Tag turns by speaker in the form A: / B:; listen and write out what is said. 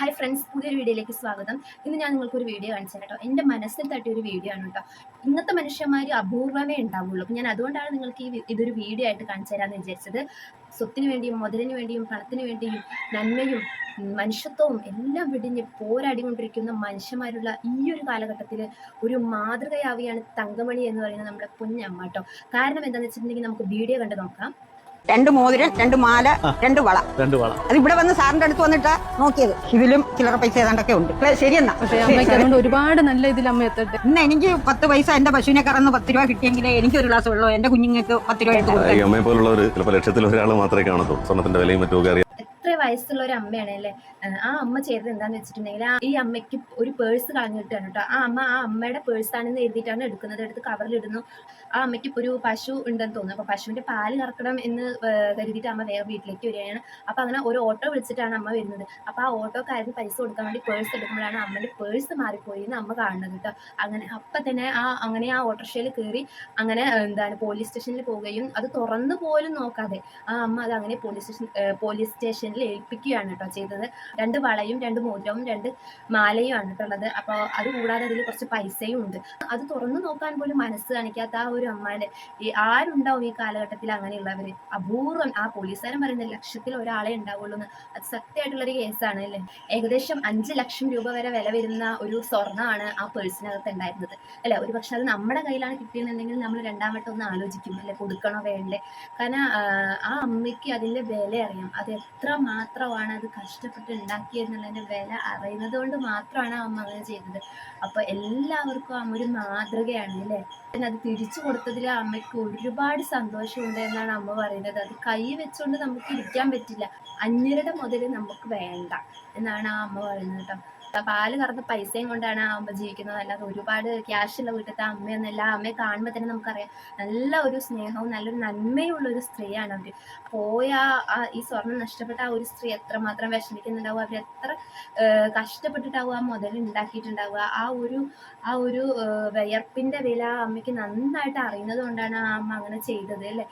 A: Hi friends പുതിയൊരു വീഡിയോയിലേക്ക് സ്വാഗതം. ഇന്ന് ഞാൻ നിങ്ങൾക്കൊരു വീഡിയോ കാണിച്ചു കേട്ടോ. എന്റെ മനസ്സിൽ തട്ടിയ ഒരു വീഡിയോ ആണ് കേട്ടോ. ഇന്നത്തെ മനുഷ്യന്മാർ അപൂർവമേ ഉണ്ടാവുള്ളൂ. ഞാൻ അതുകൊണ്ടാണ് നിങ്ങൾക്ക് ഈ ഇതൊരു വീഡിയോ ആയിട്ട് കാണിച്ചു തരാമെന്ന് വിചാരിച്ചത്. സ്വത്തിന് വേണ്ടിയും മുതലിന് വേണ്ടിയും പണത്തിന് വേണ്ടിയും നന്മയും മനുഷ്യത്വവും എല്ലാം വിടിഞ്ഞ് പോരാടിക്കൊണ്ടിരിക്കുന്ന മനുഷ്യന്മാരുള്ള ഈ ഒരു കാലഘട്ടത്തിൽ ഒരു മാതൃകയാവുകയാണ് തങ്കമണി എന്ന് പറയുന്ന നമ്മുടെ കുഞ്ഞമ്മ കേട്ടോ. കാരണം എന്താണെന്ന് വെച്ചിട്ടുണ്ടെങ്കിൽ നമുക്ക് വീഡിയോ കണ്ട് നോക്കാം.
B: രണ്ട് മോതിരം രണ്ട് മാല രണ്ട് വള.
C: രണ്ട് വള.
B: അത് ഇവിടെ വന്ന് സാറിന്റെ അടുത്ത് വന്നിട്ടാ നോക്കിയത്. ഇതിലും ചിലർ പൈസ ഏതാണ്ടൊക്കെ ഉണ്ട്. ശരിയെന്നാ.
D: അതുകൊണ്ട് ഒരുപാട് നല്ല ഇതിൽ അമ്മ എത്തട്ടെ.
B: ഇന്ന് എനിക്ക് പത്ത് പൈസ എന്റെ പശുവിനെ കറന്ന് പത്ത് രൂപ കിട്ടിയെങ്കിൽ എനിക്ക് ഒരു ഗ്ലാസ് വെള്ളം എന്റെ കുഞ്ഞുങ്ങൾക്ക് പത്ത് രൂപ എടുത്ത് കൊടുക്കാം
E: അമ്മയെ പോലുള്ളവർ ചിലപ്പോൾ ലക്ഷത്തിൽ ഒരാൾ മാത്രമേ കാണത്തുള്ളൂ. സ്വർണത്തിന്റെ വിലയും
A: എത്ര വയസ്സുള്ള ഒരു അമ്മയാണ് അല്ലേ ആ അമ്മ ചെയ്തത് എന്താന്ന് വെച്ചിട്ടുണ്ടെങ്കിൽ ഈ അമ്മയ്ക്ക് ഒരു പേഴ്സ് കളഞ്ഞിട്ടാണ് കേട്ടോ ആ അമ്മ ആ അമ്മയുടെ പേഴ്സ് ആണെന്ന് എഴുതിയിട്ടാണ് എടുക്കുന്നത്. എടുത്ത് കവറിലിടുന്നു ആ അമ്മയ്ക്ക് ഒരു പശു ഉണ്ടെന്ന് തോന്നുന്നു. അപ്പോൾ പശുവിന്റെ പാൽ കറക്കണം എന്ന് കരുതിയിട്ട് അമ്മ വേറെ വീട്ടിലേക്ക് വരികയാണ്. അപ്പോൾ അങ്ങനെ ഒരു ഓട്ടോ വിളിച്ചിട്ടാണ് അമ്മ വരുന്നത്. അപ്പോൾ ആ ഓട്ടോക്കാരന് പൈസ കൊടുക്കാൻ വേണ്ടി പേഴ്സ് എടുക്കുമ്പോഴാണ് അമ്മയുടെ പേഴ്സ് മാറിപ്പോയി എന്ന് അമ്മ കാണുന്നത് കേട്ടോ അങ്ങനെ അപ്പം തന്നെ ആ അങ്ങനെ ആ ഓട്ടോറിക്ഷയിൽ കയറി അങ്ങനെ എന്താണ് പോലീസ് സ്റ്റേഷനിൽ പോവുകയും അത് തുറന്നു പോലും നോക്കാതെ ആ അമ്മ അത് അങ്ങനെ പോലീസ് സ്റ്റേഷൻ പോലീസ് സ്റ്റേഷനിൽ ഏൽപ്പിക്കുകയാണ് കേട്ടോ ചെയ്തത്. രണ്ട് വളയും രണ്ട് മോതിരവും രണ്ട് മാലയും ആണ് കേട്ടുള്ളത്. അപ്പൊ അപ്പോൾ അത് കൂടാതെ അതിൽ കുറച്ച് പൈസയും ഉണ്ട്. അത് തുറന്നു നോക്കാൻ പോലും മനസ്സ് കാണിക്കാത്ത ആ ഒരു അമ്മാനെ ഈ ആരുണ്ടാവും ഈ കാലഘട്ടത്തിൽ അങ്ങനെയുള്ളവർ അപൂർവം ആ പോലീസുകാരൻ പറയുന്ന ലക്ഷത്തിൽ ഒരാളെ ഉണ്ടാവുള്ളൂ എന്ന്. അത് സത്യമായിട്ടുള്ളൊരു കേസാണ് അല്ലേ? ഏകദേശം അഞ്ച് ലക്ഷം രൂപ വരെ വില വരുന്ന ഒരു സ്വർണമാണ് ആ പേഴ്സിനകത്ത് ഉണ്ടായിരുന്നത്. അല്ലെ? ഒരു പക്ഷെ അത് നമ്മുടെ കയ്യിലാണ് കിട്ടിയെന്നുണ്ടെങ്കിൽ നമ്മൾ രണ്ടാം വട്ടം ഒന്ന് ആലോചിക്കും അല്ലെ? കൊടുക്കണോ വേണ്ടേ? കാരണം ആ, അമ്മയ്ക്ക് അതിന്റെ വില അറിയാം. അത് എത്ര മാത്രമാണ് അത് കഷ്ടപ്പെട്ട് ഉണ്ടാക്കിയെന്നുള്ളതിന്റെ വില അറിയുന്നത് കൊണ്ട് മാത്രമാണ് അമ്മ അങ്ങനെ ചെയ്തത്. അപ്പോൾ എല്ലാവർക്കും അമ്മ ഒരു മാതൃകയാണ് അല്ലേ? അത് തിരിച്ചു കൊടുത്തതിൽ അമ്മയ്ക്ക് ഒരുപാട് സന്തോഷമുണ്ട് എന്നാണ് അമ്മ പറയുന്നത്. അത് കൈ വെച്ചുകൊണ്ട് നമുക്ക് ഇരിക്കാൻ പറ്റില്ല. അന്യരുടെ മുതൽ നമുക്ക് വേണ്ട എന്നാണ് ആ അമ്മ പറയുന്നത് കേട്ടോ. പാൽ കറന്ന് പൈസയും കൊണ്ടാണ് ആ അമ്മ ജീവിക്കുന്നത്. അല്ലാതെ ഒരുപാട് ക്യാഷുള്ള വീട്ടിലത്തെ അമ്മയെന്നല്ല അമ്മയെ കാണുമ്പോൾ തന്നെ നമുക്കറിയാം. നല്ല ഒരു സ്നേഹവും നല്ലൊരു നന്മയുള്ള ഒരു സ്ത്രീയാണ് അവർ പോയ ഈ സ്വർണം നഷ്ടപ്പെട്ട ആ ഒരു സ്ത്രീ എത്രമാത്രം വിഷമിക്കുന്നുണ്ടാവും? അവർ എത്ര കഷ്ടപ്പെട്ടിട്ടാവുക കഷ്ടപ്പെട്ടിട്ടാവും ആ മുതൽ ഉണ്ടാക്കിയിട്ടുണ്ടാവുക? ആ ഒരു ആ ഒരു വിയർപ്പിന്റെ വില അമ്മയ്ക്ക് നന്നായിട്ട് അറിയുന്നത് കൊണ്ടാണ് ആ അമ്മ അങ്ങനെ ചെയ്തത് അല്ലേ?